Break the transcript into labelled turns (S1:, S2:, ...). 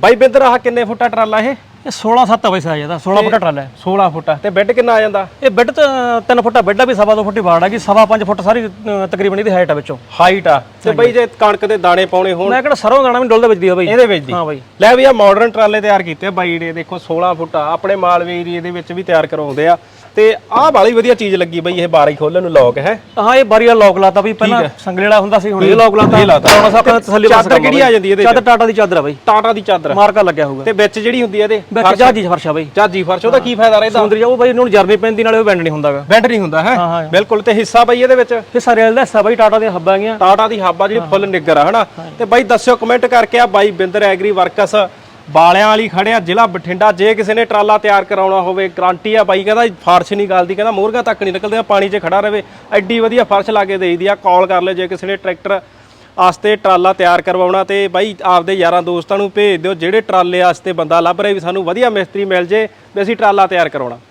S1: ਬਾਈ ਬਿੰਦਰ ਆਹ ਕਿੰਨੇ ਫੁੱਟਾ ਟਰਾਲਾ ਇਹ?
S2: ਇਹ 16 7 ਵਜੇ ਸਾਇਆ ਇਹਦਾ 16 ਫੁੱਟ ਟਰਾਲਾ ਹੈ।
S1: 16 ਫੁੱਟਾ ਤੇ ਬੈੱਡ ਕਿੰਨਾ ਆ ਜਾਂਦਾ?
S2: ਇਹ ਬੈੱਡ ਤੇ 3 ਫੁੱਟਾ ਬੈੱਡ ਆ ਵੀ ਸਵਾ ਦੋ ਫੁੱਟੀ ਬਾੜ ਹੈਗੀ ਸਵਾ 5 ਫੁੱਟ ਸਾਰੀ ਅ, ਤਕਰੀਬਨ ਇਹਦੀ ਹਾਈਟ ਆ ਵਿੱਚੋਂ।
S1: ਹਾਈਟ ਆ। ਤੇ ਬਾਈ ਜੇ ਕਣਕ ਦੇ ਦਾਣੇ ਪਾਉਣੇ ਹੋਣ
S2: ਮੈਂ ਕਿਹੜਾ ਸਰੋਂ ਦਾਣਾ ਵੀ ਡੁੱਲਦੇ ਵਿੱਚ ਦੀ ਆ ਬਾਈ।
S1: ਇਹਦੇ ਵਿੱਚ ਦੀ।
S2: ਹਾਂ ਬਾਈ।
S1: ਲੈ ਵੀ ਆ ਮਾਡਰਨ ਟਰਾਲੇ ਤਿਆਰ ਕੀਤੇ ਆ ਬਾਈ ਦੇ ਦੇਖੋ 16 ਫੁੱਟਾ ਆਪਣੇ ਮਾਲਵੇ ਏਰੀਏ ਦੇ ਵਿੱਚ ਵੀ ਤਿਆਰ ਕਰਵਾਉਂਦੇ ਆ। ਤੇ ਆਹ ਬਾਲੀ ਵਧੀਆ ਚੀਜ਼ ਲੱਗੀ ਬਈ ਇਹ ਬਾਰੀ ਖੋਲਣ ਨੂੰ ਲੋਕ ਹੈ।
S2: ਹਾਂ ਇਹ ਬਾਰੀ ਵਾਲਾ ਲੋਕ ਲਾਤਾ ਵੀ ਪਹਿਲਾਂ ਸੰਗਲੇ ਵਾਲਾ ਹੁੰਦਾ ਸੀ ਹੁਣ ਇਹ ਲੋਕ ਲਾਤਾ। ਹੁਣ ਆਪਾਂ ਤਸੱਲੀ ਬਸ
S1: ਚਾਦਰ ਕਿਹੜੀ ਆ ਜਾਂਦੀ ਇਹਦੇ
S2: ਚਾਦਰ ਟਾਟਾ ਦੀ ਚਾਦਰ ਆ ਬਾਈ।
S1: ਟਾਟਾ ਦੀ ਚਾਦਰ।
S2: ਮਾਰਕਾ ਲੱਗਿਆ ਹੋਊਗਾ।
S1: ਤੇ ਵਿੱਚ ਜਿਹੜੀ ਹੁੰਦੀ ਆ ਇਹਦੇ?
S2: ਵਿੱਚ ਜਹਾਜੀ ਫਰਸ਼ ਆ ਬਾਈ।
S1: ਚਾਜੀ ਫਰਸ਼ ਉਹਦਾ ਕੀ ਫਾਇਦਾ ਰਹਿੰਦਾ?
S2: ਸਮੁੰਦਰ ਜਾਓ ਬਾਈ ਇਹਨੂੰ ਜਰਨੀ ਪੈਂਦੀ ਨਾਲੇ ਉਹ ਬੈਂਡ ਨਹੀਂ ਹੁੰਦਾਗਾ।
S1: ਬੈਂਡ ਨਹੀਂ ਹੁੰਦਾ ਹੈ। ਬਿਲਕੁਲ ਤੇ ਹਿੱਸਾ ਬਾਈ ਇਹਦੇ ਵਿੱਚ?
S2: ਇਹ ਸਾਰੇ ਵਾਲੇ ਦਾ ਹਿੱਸਾ ਬਾਈ ਟਾਟਾ ਦੀਆਂ ਹੱਬਾਂ ਗੀਆਂ
S1: ਟਾਟਾ ਦੀ ਹੱਬ ਜਿਹੜੀ ਫੁੱਲ ਨਿੱਗਰ ਆ ਹਨਾ? ਤੇ ਬਾਈ ਦੱਸਿਓ ਕਮੈਂਟ ਕਰਕੇ ਆ ਬਾਈ ਬਿੰਦਰ ਐਗਰੀ ਵਰਕਸ ਬਾਲਿਆਂ ਵਾਲੀ ਖੜਿਆ ਜ਼ਿਲ੍ਹਾ ਬਠਿੰਡਾ। ਜੇ ਕਿਸੇ ਨੇ ਟਰਾਲਾ ਤਿਆਰ ਕਰਾਉਣਾ ਹੋਵੇ, ਗਾਰੰਟੀ ਆ ਬਾਈ, ਕਹਿੰਦਾ ਫਰਸ਼ ਨਹੀਂ ਗਲਦੀ, ਕਹਿੰਦਾ ਮੋਰਗਾ ਤੱਕ ਨਹੀਂ ਨਿਕਲਦੇ ਪਾਣੀ 'ਚ ਖੜਾ ਰਵੇ। ਐਡੀ ਵਧੀਆ ਫਰਸ਼ ਲਾ ਕੇ ਦੇਈਦੀ ਆ, ਕਾਲ ਕਰ ਲਿਓ ਜੇ ਕਿਸੇ ਨੇ ਟਰੈਕਟਰ ਆਸਤੇ ਟਰਾਲਾ ਤਿਆਰ ਕਰਵਾਉਣਾ ਤੇ ਬਾਈ, ਆਪਦੇ ਯਾਰਾਂ ਦੋਸਤਾਂ ਨੂੰ ਭੇਜ ਦਿਓ, ਜਿਹੜੇ ਟਰਾਲੇ ਆਸਤੇ ਬੰਦਾ ਲੱਭ ਰਿਹਾ ਵੀ ਸਾਨੂੰ ਵਧੀਆ ਮਿਸਤਰੀ ਮਿਲ ਜੇ, ਵੀ ਅਸੀਂ ਟਰਾਲਾ ਤਿਆਰ ਕਰਾਉਣਾ।